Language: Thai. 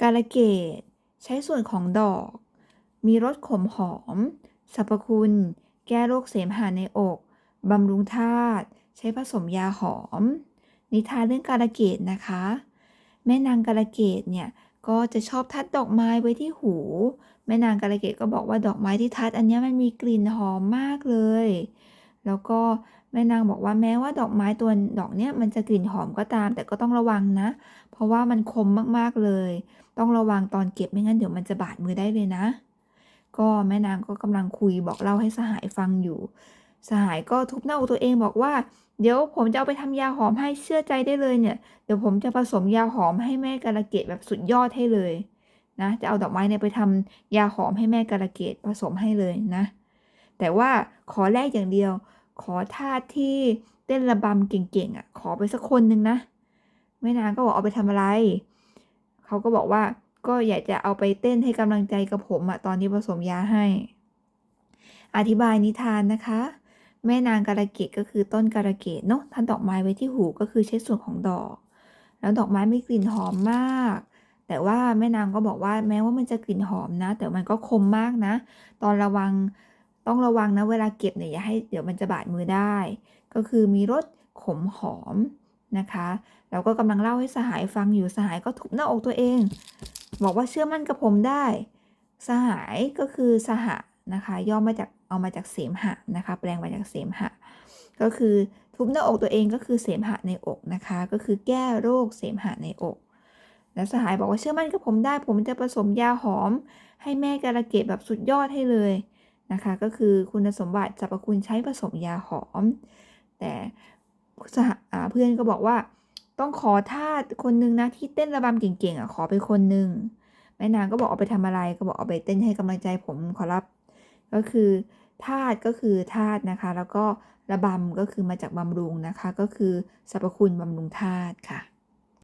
กาลเกตใช้ส่วนของดอก มีรสขมหอม สรรพคุณ แก้โรคเสมหะในอก บำรุงธาตุ ใช้ผสมยาหอม นิทานเรื่องกาลเกตนะคะ แม่นางกาลเกตเนี่ยก็จะชอบทัดดอกไม้ไว้ที่หู แม่นางกาลเกตก็บอกว่าดอกไม้ที่ทัดอันนี้มันมีกลิ่นหอมมากเลย แล้วก็ แม่นางบอกว่าแม้ว่าดอกไม้ตัวดอกเนี้ยมันจะกลิ่นหอมก็ตาม แต่ก็ต้องระวังนะ เพราะว่ามันคมมากๆเลย ต้องระวังตอนเก็บไม่งั้นเดี๋ยวมันจะบาดมือได้เลยนะ ก็แม่นางก็กำลังคุยบอกเล่าให้สหายฟังอยู่ สหายก็ทุบหน้าอกตัวเองบอกว่า เดี๋ยวผมจะเอาไปทำยาหอมให้เชื่อใจได้เลยเนี่ย เดี๋ยวผมจะผสมยาหอมให้แม่กาลเกตแบบสุดยอดให้เลยนะ จะเอาดอกไม้เนี่ยไปทำยาหอมให้แม่กาลเกตผสมให้เลยนะ แต่ว่าขอแลกอย่างเดียว ขอทาสที่เต้นระบำเก่งๆอะ ขอไปสักคนหนึ่งนะแม่นางก็บอกเอาไปทำอะไร เขาก็บอกว่าก็อยากจะเอาไปเต้นให้กำลังใจกับผมอะตอนที่ผสมยาให้ อธิบายนิทานนะคะ แม่นางกาลเกตก็คือต้นกาลเกตเนาะท่านดอกไม้ไว้ที่หูก็คือใช้ส่วนของดอก แล้วดอกไม้มีกลิ่นหอมมาก แต่ว่าแม่นางก็บอกว่าแม้ว่ามันจะกลิ่นหอมนะ แต่มันก็คมมากนะ ตอนระวัง ต้องระวังนะเวลาเก็บเนี่ยอย่าให้เดี๋ยวมันจะบาดมือได้ ก็คือมีรสขมหอมนะคะแล้วก็กำลังเล่าให้สหายฟังอยู่สหายก็ทุบหน้าอกตัวเอง บอกว่าเชื่อมั่นกับผมได้ สหายก็คือสหะนะคะย่อมาจากเอามาจากเสมหะนะคะ แปลงมาจากเสมหะ ก็คือทุบหน้าอกตัวเองก็คือเสมหะในอกนะคะ ก็คือแก้โรคเสมหะในอกแล้วสหายบอกว่าเชื่อมั่นกับผมได้ ผมจะผสมยาหอม ให้แม่กาลเกตแบบสุดยอดให้เลย นะคะ ก็คือคุณสมบัติสรรพคุณใช้ผสมยาหอม แต่เพื่อนก็บอกว่า ต้องขอทาสคนนึงนะที่เต้นระบำเก่งๆอะขอไปคนหนึ่งแม่นางก็บอกเอาไปทำอะไรก็บอกเอาไปเต้นให้กำลังใจผมขอรับ ก็คือทาสก็คือทาสนะคะ แล้วก็ระบำก็คือมาจากบำรุงนะคะ ก็คือสรรพคุณบำรุงธาตุค่ะ